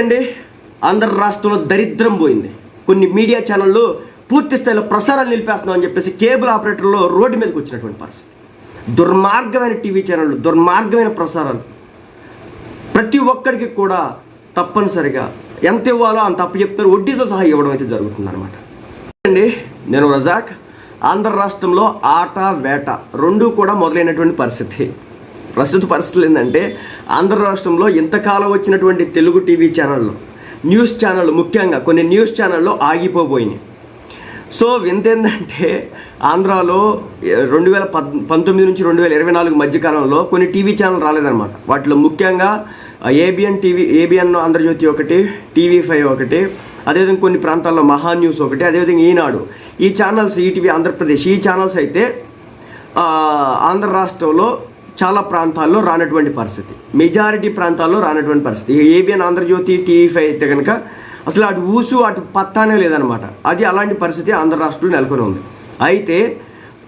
అండి ఆంధ్ర రాష్ట్రంలో దరిద్రం పోయింది. కొన్ని మీడియా ఛానళ్ళు పూర్తి స్థాయిలో ప్రసారాలు నిలిపేస్తున్నాం అని చెప్పేసి కేబుల్ ఆపరేటర్లో రోడ్డు మీదకి వచ్చినటువంటి పరిస్థితి. దుర్మార్గమైన టీవీ ఛానళ్ళు దుర్మార్గమైన ప్రసారాలు. ప్రతి ఒక్కడికి కూడా తప్పనిసరిగా ఎంత ఇవ్వాలో అంత అప్పు చెప్తారు వడ్డీతో సహా ఇవ్వడం అయితే జరుగుతుంది అనమాట అండి నేను రజాక్. ఆంధ్ర రాష్ట్రంలో ఆట వేట రెండూ కూడా మొదలైనటువంటి పరిస్థితి. ప్రస్తుత పరిస్థితులు ఏంటంటే ఆంధ్ర రాష్ట్రంలో ఇంతకాలం వచ్చినటువంటి తెలుగు టీవీ ఛానళ్ళు న్యూస్ ఛానళ్ళు ముఖ్యంగా కొన్ని న్యూస్ ఛానళ్ళు ఆగిపోబోయినాయి. సో వింత ఏంటంటే ఆంధ్రాలో రెండు వేల పద్ పంతొమ్మిది నుంచి రెండు వేల ఇరవై నాలుగు మధ్యకాలంలో కొన్ని టీవీ ఛానల్ రాలేదన్నమాట. వాటిలో ముఖ్యంగా ఏబిఎన్ టీవీ ఏబిఎన్ ఆంధ్రజ్యోతి ఒకటి టీవీ ఫైవ్ ఒకటి అదేవిధంగా కొన్ని ప్రాంతాల్లో మహా న్యూస్ ఒకటి అదేవిధంగా ఈనాడు ఈ ఛానల్స్ ఈటీవీ ఆంధ్రప్రదేశ్ ఈ ఛానల్స్ అయితే ఆంధ్ర రాష్ట్రంలో చాలా ప్రాంతాల్లో రానటువంటి పరిస్థితి. మెజారిటీ ప్రాంతాల్లో రానటువంటి పరిస్థితి. ఏబిఎన్ ఆంధ్రజ్యోతి టీవీ ఫైవ్ అయితే కనుక అసలు అటు ఊసు అటు పత్తానే లేదనమాట అది అలాంటి పరిస్థితి ఆంధ్ర రాష్ట్రంలో నెలకొని ఉంది. అయితే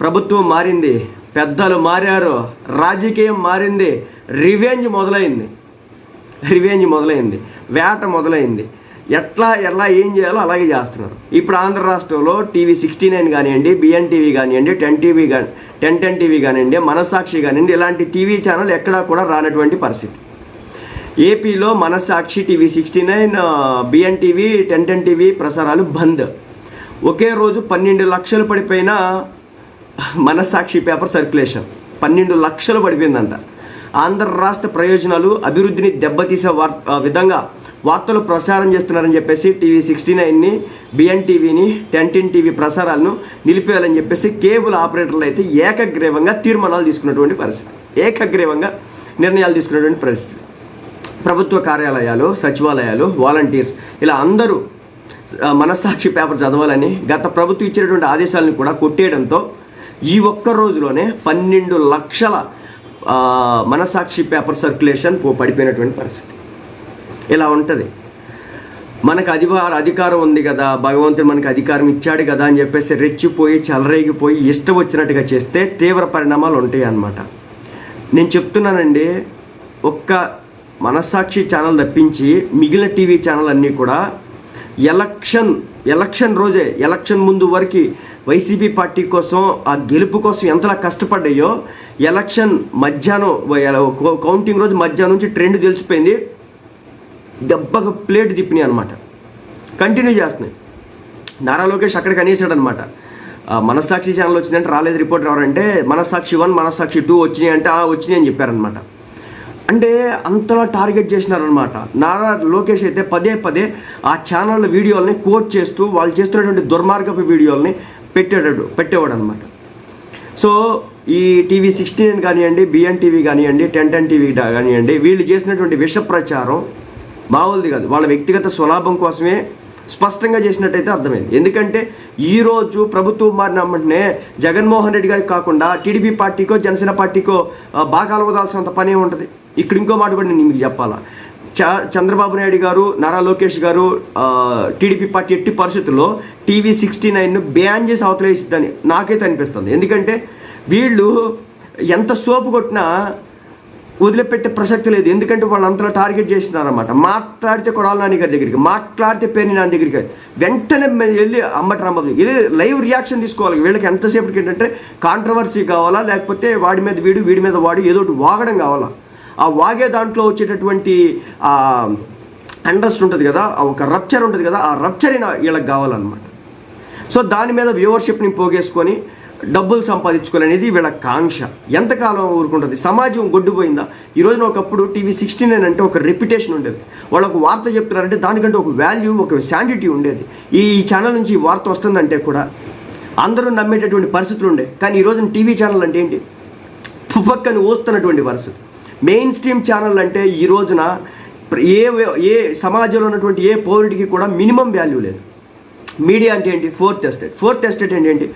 ప్రభుత్వం మారింది పెద్దలు మారారు రాజకీయం మారింది రివెంజ్ మొదలైంది. రివెంజ్ మొదలైంది వేట మొదలైంది. ఎట్లా ఎలా ఏం చేయాలో అలాగే చేస్తున్నారు. ఇప్పుడు ఆంధ్ర రాష్ట్రంలో టీవీ సిక్స్టీ నైన్ కానివ్వండి బిఎన్ టీవీ కానివ్వండి టెన్ టీవీ కానీ టెన్ టెన్ టీవీ కానివ్వండి మనసాక్షి కానివ్వండి ఇలాంటి టీవీ ఛానల్ ఎక్కడా కూడా రానటువంటి పరిస్థితి. ఏపీలో Manasakshi TV sixty nine BN TV ten ten TV ప్రసారాలు బంద్. ఒకే రోజు పన్నెండు లక్షలు పడిపోయిన మనసాక్షి పేపర్ సర్క్యులేషన్. పన్నెండు లక్షలు పడిపోయిందంట. ఆంధ్ర రాష్ట్ర ప్రయోజనాలు అభివృద్ధిని దెబ్బతీసే వార్ విధంగా వార్తలు ప్రసారం చేస్తున్నారని చెప్పేసి టీవీ సిక్స్టీ నైన్ని బిఎన్ టీవీని టెన్ టీవీ ప్రసారాలను నిలిపేయాలని చెప్పేసి కేబుల్ ఆపరేటర్లు అయితే ఏకగ్రీవంగా తీర్మానాలు తీసుకున్నటువంటి పరిస్థితి. ఏకగ్రీవంగా నిర్ణయాలు తీసుకున్నటువంటి పరిస్థితి. ప్రభుత్వ కార్యాలయాలు సచివాలయాలు వాలంటీర్స్ ఇలా అందరూ మనస్సాక్షి పేపర్ చదవాలని గత ప్రభుత్వం ఇచ్చినటువంటి ఆదేశాలను కూడా కొట్టేయడంతో ఈ ఒక్క రోజులోనే పన్నెండు లక్షల మనసాక్షి మనస్సాక్షి పేపర్ సర్క్యులేషన్ పో- పడిపోయినటువంటి పరిస్థితి. ఇలా ఉంటుంది. మనకు అధికార అధికారం ఉంది కదా భగవంతుడు మనకు అధికారం ఇచ్చాడు కదా అని చెప్పేసి రెచ్చిపోయి చలరేగిపోయి ఇష్టం వచ్చినట్టుగా చేస్తే తీవ్ర పరిణామాలు ఉంటాయి అన్నమాట నేను చెప్తున్నానండి ఒక్క మనస్సాక్షి ఛానల్ తప్పించి మిగిలిన టీవీ ఛానల్ అన్నీ కూడా ఎలక్షన్ ఎలక్షన్ రోజే ఎలక్షన్ ముందు వరకు వైసీపీ పార్టీ కోసం ఆ గెలుపు కోసం ఎంతలా కష్టపడ్డాయో ఎలక్షన్ మధ్యాహ్నం కౌంటింగ్ రోజు మధ్యాహ్నం నుంచి ట్రెండ్ తెలిసిపోయింది. దెబ్బకు ప్లేట్ తిప్పినాయి అనమాట కంటిన్యూ చేస్తున్నాయి. నారా లోకేష్ అక్కడికి అనేసాడు అనమాట మనస్సాక్షి ఛానల్ వచ్చిందంటే రాలేదు రిపోర్ట్ ఎవరంటే మనస్సాక్షి వన్ మనస్సాక్షి టూ వచ్చినాయి అంటే ఆ వచ్చినాయి అని చెప్పారనమాట అంటే అంతలా టార్గెట్ చేసినారనమాట నారా లోకేష్ అయితే పదే పదే ఆ ఛానళ్ళ వీడియోలని కోట్ చేస్తూ వాళ్ళు చేస్తున్నటువంటి దుర్మార్గపు వీడియోల్ని పెట్టేటాడు పెట్టేవాడు అనమాట సో ఈ టీవీ సిక్స్టీన్ కానివ్వండి బిఎన్ టీవీ కానివ్వండి టెన్ టెన్ టీవీ కానివ్వండి వీళ్ళు చేసినటువంటి విష ప్రచారం మామూలుది కాదు. వాళ్ళ వ్యక్తిగత స్వలాభం కోసమే స్పష్టంగా చేసినట్టయితే అర్థమైంది. ఎందుకంటే ఈరోజు ప్రభుత్వం మారిన వెంటనే జగన్మోహన్ రెడ్డి గారికి కాకుండా టీడీపీ పార్టీకో జనసేన పార్టీకో బాగా వదాల్సినంత పనే ఉంటుంది. ఇక్కడ ఇంకో మాట కూడా నేను మీకు చెప్పాలా. చ చంద్రబాబు నాయుడు గారు నారా లోకేష్ గారు టీడీపీ పార్టీ ఎట్టి పరిస్థితుల్లో టీవీ సిక్స్టీ నైన్ను బ్యాన్ చేసి అవతలేసిద్దని నాకైతే అనిపిస్తుంది. ఎందుకంటే వీళ్ళు ఎంత సోపు కొట్టినా వదిలిపెట్టే ప్రసక్తి లేదు. ఎందుకంటే వాళ్ళు అంతలో టార్గెట్ చేసినారన్నమాట మాట్లాడితే కొడాల నాని గారి దగ్గరికి మాట్లాడితే పేరు నాని దగ్గరికి వెంటనే వెళ్ళి అమ్మటి రాంబాబు వెళ్ళి లైవ్ రియాక్షన్ తీసుకోవాలి. వీళ్ళకి ఎంతసేపటికి ఏంటంటే కాంట్రవర్సీ కావాలా లేకపోతే వాడి మీద వీడు వీడి మీద వాడు ఏదో ఒకటి వాగడం కావాలా? ఆ వాగే దాంట్లో వచ్చేటటువంటి ఆ అండర్స్ట్ ఉంటుంది కదా ఒక రప్చర్ ఉంటుంది కదా ఆ రప్చర్ వీళ్ళకి కావాలన్నమాట. సో దాని మీద వ్యూవర్షిప్ని పోగేసుకొని డబ్బులు సంపాదించుకోవాలనేది వీళ్ళ కాంక్ష. ఎంతకాలం ఊరుకుంటుంది? సమాజం గొడ్డుపోయిందా? ఈ రోజున ఒకప్పుడు టీవీ సిక్స్టీ నైన్ అంటే ఒక రెప్యుటేషన్ ఉండేది. వాళ్ళు ఒక వార్త చెప్తున్నారంటే దానికంటే ఒక వాల్యూ ఒక శాండిటీ ఉండేది. ఈ ఛానల్ నుంచి వార్త వస్తుందంటే కూడా అందరూ నమ్మేటటువంటి పరిస్థితులు ఉండే. కానీ ఈ రోజున టీవీ ఛానల్ అంటే ఏంటి? పక్కన వస్తున్నటువంటి పరిస్థితి. మెయిన్ స్ట్రీమ్ ఛానల్ అంటే ఈ రోజున ఏ ఏ సమాజంలో ఉన్నటువంటి ఏ పౌరుడికి కూడా మినిమం వాల్యూ లేదు. మీడియా అంటే ఏంటి? ఫోర్త్ ఎస్టేట్ ఫోర్త్ ఎస్టేట్ అంటే ఏంటి?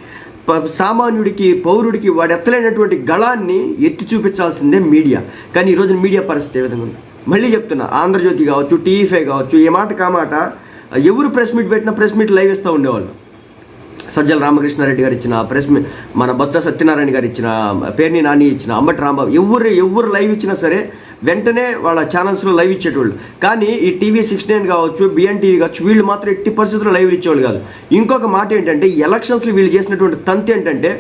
సామాన్యుడికి పౌరుడికి వాడు ఎత్తలేనటువంటి గళాన్ని ఎత్తి చూపించాల్సిందే మీడియా. కానీ ఈరోజు మీడియా పరిస్థితి ఏ విధంగా ఉంది? మళ్ళీ చెప్తున్నా ఆంధ్రజ్యోతి కావచ్చు టీఫై కావచ్చు ఏ మాట కామాట ఎవరు ప్రెస్ మీట్ పెట్టినా ప్రెస్ మీట్ లైవ్ ఇస్తూ ఉండేవాళ్ళు. సజ్జల రామకృష్ణారెడ్డి గారు ఇచ్చిన ప్రెస్ మీట్ మన బొత్స సత్యనారాయణ గారు ఇచ్చిన పేర్ని నాని ఇచ్చిన అంబటి రాంబాబు ఎవరు ఎవరు లైవ్ ఇచ్చినా సరే వెంటనే వాళ్ళ ఛానల్స్లో లైవ్ ఇచ్చేటోళ్ళు. కానీ ఈ టీవీ సిక్స్ నైన్ కావచ్చు బిఎన్ టీవీ కావచ్చు వీళ్ళు మాత్రం ఎట్టి పరిస్థితుల్లో లైవ్ ఇచ్చేవాళ్ళు కాదు. ఇంకొక మాట ఏంటంటే ఎలక్షన్స్లో వీళ్ళు చేసినటువంటి తంతు ఏంటంటే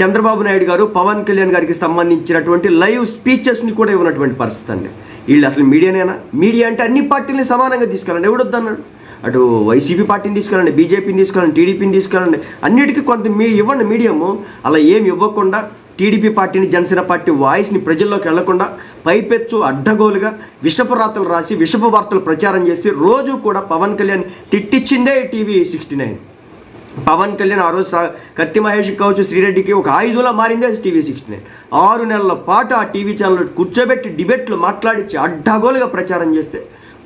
చంద్రబాబు నాయుడు గారు పవన్ కళ్యాణ్ గారికి సంబంధించినటువంటి లైవ్ స్పీచెస్ని కూడా ఇవ్వనటువంటి పరిస్థితి అండి. వీళ్ళు అసలు మీడియానేనా? మీడియా అంటే అన్ని పార్టీలని సమానంగా తీసుకెళ్ళండి. ఎవడొద్దన్నాడు అటు వైసీపీ పార్టీని తీసుకెళ్ళండి బీజేపీని తీసుకెళ్ళండి టీడీపీని తీసుకెళ్ళండి. అన్నిటికీ కొంత మీ ఇవ్వండి మీడియము. అలా ఏమి ఇవ్వకుండా టీడీపీ పార్టీని జనసేన పార్టీ వాయిస్ని ప్రజల్లోకి వెళ్ళకుండా పైపెచ్చు అడ్డగోలుగా విషపు రాతలు రాసి విషపు వార్తలు ప్రచారం చేసి రోజు కూడా Pawan Kalyan తిట్టిచ్చిందే TV sixty nine. Pawan Kalyan ఆ రోజు కత్తి మహేష్ కావచ్చు శ్రీరెడ్డికి ఒక ఆయుధంలా మారిందే టీవీ సిక్స్టీ నైన్. ఆరు నెలల పాటు ఆ టీవీ ఛానల్ కూర్చోబెట్టి డిబేట్లు మాట్లాడించి అడ్డగోలుగా ప్రచారం చేస్తే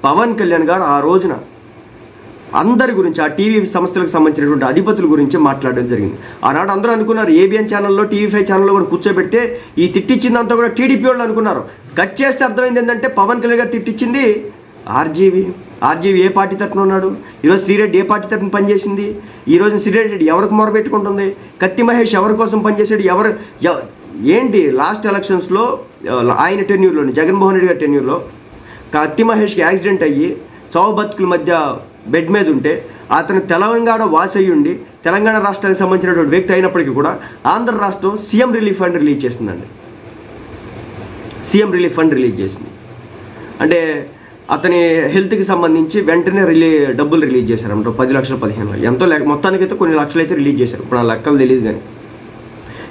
పవన్ కళ్యాణ్ గారు ఆ రోజున అందరి గురించి ఆ టీవీ సంస్థలకు సంబంధించినటువంటి అధిపతుల గురించి మాట్లాడడం జరిగింది. ఆనాడు అందరూ అనుకున్నారు ఏబిఎన్ ఛానల్లో టీవీ ఫైవ్ ఛానల్లో కూడా కూర్చోబెడితే ఈ తిట్టిచ్చిందంతా కూడా టీడీపీ వాళ్ళు అనుకున్నారు. కట్ చేస్తే అర్థమైంది ఏంటంటే పవన్ కళ్యాణ్ గారు తిట్టించింది ఆర్జీవీ. ఆర్జీవీ ఏ పార్టీ తరఫున ఉన్నాడు? ఈరోజు శ్రీరెడ్డి ఏ పార్టీ తరఫున పనిచేసింది? ఈరోజు శ్రీరెడ్డి ఎవరికి మొరపెట్టుకుంటుంది? కత్తి మహేష్ ఎవరి కోసం పనిచేసాడు ఎవరు ఎవ- ఏంటి లాస్ట్ ఎలక్షన్స్లో ఆయన టెన్యూర్లోని జగన్మోహన్ రెడ్డి గారి టెన్యూర్లో కత్తి మహేష్కి యాక్సిడెంట్ అయ్యి చావు బతుకుల మధ్య బెడ్ మీద ఉంటే అతను తెలంగాణ వాసయ్యుండి తెలంగాణ రాష్ట్రానికి సంబంధించినటువంటి వ్యక్తి అయినప్పటికీ కూడా ఆంధ్ర రాష్ట్రం సీఎం రిలీఫ్ ఫండ్ రిలీజ్ చేసిందండి సీఎం రిలీఫ్ ఫండ్ రిలీజ్ చేసింది. అంటే అతని హెల్త్కి సంబంధించి వెంటనే రిలీ డబ్బులు రిలీజ్ చేశారు పది లక్షల పదిహేను ఎంతో ఎంతో మొత్తానికి మొత్తానికైతే కొన్ని లక్షలు అయితే రిలీజ్ చేశారు. ఇప్పుడు ఆ లెక్కలు తెలియదు కానీ.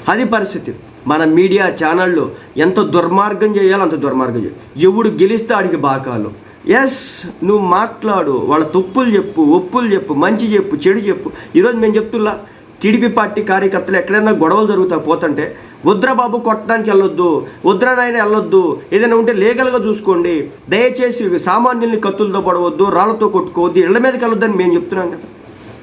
అది పరిస్థితి. మన మీడియా ఛానళ్ళు ఎంత దుర్మార్గం చేయాలో అంత దుర్మార్గం చేయాలి. ఎవడు గెలిస్తే ఆడికి బాకాలు. ఎస్ నువ్వు మాట్లాడు. వాళ్ళ తప్పులు చెప్పు ఒప్పులు చెప్పు మంచి చెప్పు చెడు చెప్పు. ఈరోజు మేము చెప్తున్నా టీడీపీ పార్టీ కార్యకర్తలు ఎక్కడైనా గొడవలు జరుగుతా పోతుంటే వద్రా బాబు కొట్టడానికి వెళ్ళొద్దు ఉద్రనాయన నాయన వెళ్ళొద్దు ఏదైనా ఉంటే లీగల్గా చూసుకోండి. దయచేసి సామాన్యుల్ని కత్తులతో పడవద్దు రాళ్ళతో కొట్టుకోవద్దు ఇళ్ళ మీదకి వెళ్ళొద్దని మేము చెప్తున్నాం కదా.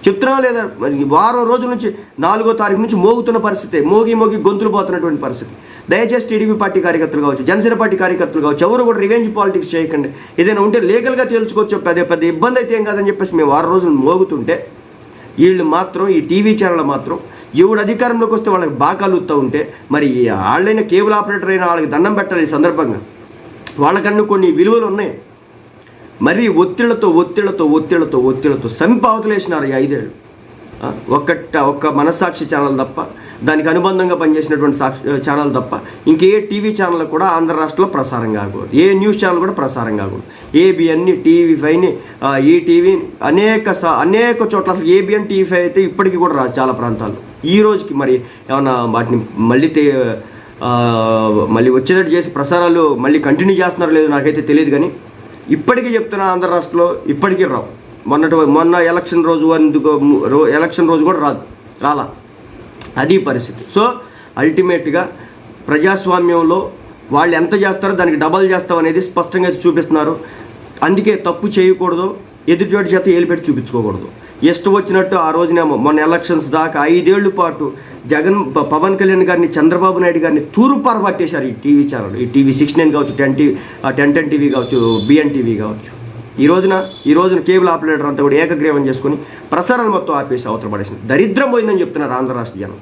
చెప్తున్నా లేదా? వారం రోజుల నుంచి నాలుగో తారీఖు నుంచి మోగుతున్న పరిస్థితి మోగి మోగి గొంతులు పోతున్నటువంటి పరిస్థితి. దయచేసి టీడీపీ పార్టీ కార్యకర్తలు కావచ్చు జనసేన పార్టీ కార్యకర్తలు కావచ్చు ఎవరు కూడా రివెంజ్ పాలిటిక్స్ చేయకండి. ఏదైనా ఉంటే లీగల్గా తేల్చుకోవచ్చు పెద్ద పెద్ద ఇబ్బంది అయితే ఏం కాదని చెప్పేసి మేము వారం రోజులు మోగుతుంటే వీళ్ళు మాత్రం ఈ టీవీ ఛానల్ మాత్రం ఎవడు అధికారంలోకి వస్తే వాళ్ళకి బాకాలుతూ ఉంటే మరి వాళ్ళైన కేబుల్ ఆపరేటర్ అయినా వాళ్ళకి దండం పెట్టాలి ఈ సందర్భంగా. వాళ్ళకన్నా కొన్ని విలువలు ఉన్నాయి. మరీ ఒత్తిళ్ళతో ఒత్తిళ్ళతో ఒత్తిళ్ళతో ఒత్తిళ్ళతో సంప అవతలేసినారు ఈ ఐదేళ్ళు. ఒక్కట ఒక్క మనస్సాక్షి ఛానల్ తప్ప దానికి అనుబంధంగా పనిచేసినటువంటి సాక్షి ఛానల్ తప్ప ఇంకే టీవీ ఛానల్ కూడా ఆంధ్ర రాష్ట్రంలో ప్రసారం కాకూడదు. ఏ న్యూస్ ఛానల్ కూడా ప్రసారం కాకూడదు. ఏబిఎన్ని టీవీ ఫైవ్ని ఈటీవీ అనేక సా అనేక చోట్ల అసలు ఏబిఎన్ టీవీ ఫైవ్ అయితే ఇప్పటికీ కూడా రాదు చాలా ప్రాంతాల్లో. ఈ రోజుకి మరి ఏమన్నా వాటిని మళ్ళీ మళ్ళీ వచ్చేటట్టు చేసి ప్రసారాలు మళ్ళీ కంటిన్యూ చేస్తున్నారో లేదో నాకైతే తెలియదు కానీ ఇప్పటికీ చెప్తున్నా ఆంధ్ర రాష్ట్రంలో ఇప్పటికీ రావు. మొన్నటి మొన్న ఎలక్షన్ రోజు అందుకు రో ఎలక్షన్ రోజు కూడా రాదు. రాలా. అది పరిస్థితి. సో అల్టిమేట్గా ప్రజాస్వామ్యంలో వాళ్ళు ఎంత చేస్తారో దానికి డబల్ చేస్తాం అనేది స్పష్టంగా అయితే చూపిస్తున్నారు. అందుకే తప్పు చేయకూడదు ఎదుటివాడి చేత ఏలిపెట్టి చూపించుకోకూడదు. ఇష్టం వచ్చినట్టు ఆ రోజునేమో మొన్న ఎలక్షన్స్ దాకా ఐదేళ్ళ పాటు జగన్ పవన్ కళ్యాణ్ గారిని చంద్రబాబు నాయుడు గారిని తూరుపార పట్టేశారు ఈ టీవీ ఛానల్. ఈ టీవీ సిక్స్ నైన్ కావచ్చు ten TV ten ten TV కావచ్చు బిఎన్ టీవీ కావచ్చు. ఈ రోజున ఈ రోజున కేబుల్ ఆపరేటర్ అంతా కూడా ఏకగ్రీవం చేసుకొని ప్రసారాలు మొత్తం ఆపేసి అవతల పడేసింది. దరిద్రం పోయిందని చెప్తున్నారు ఆంధ్ర రాష్ట్ర జనం.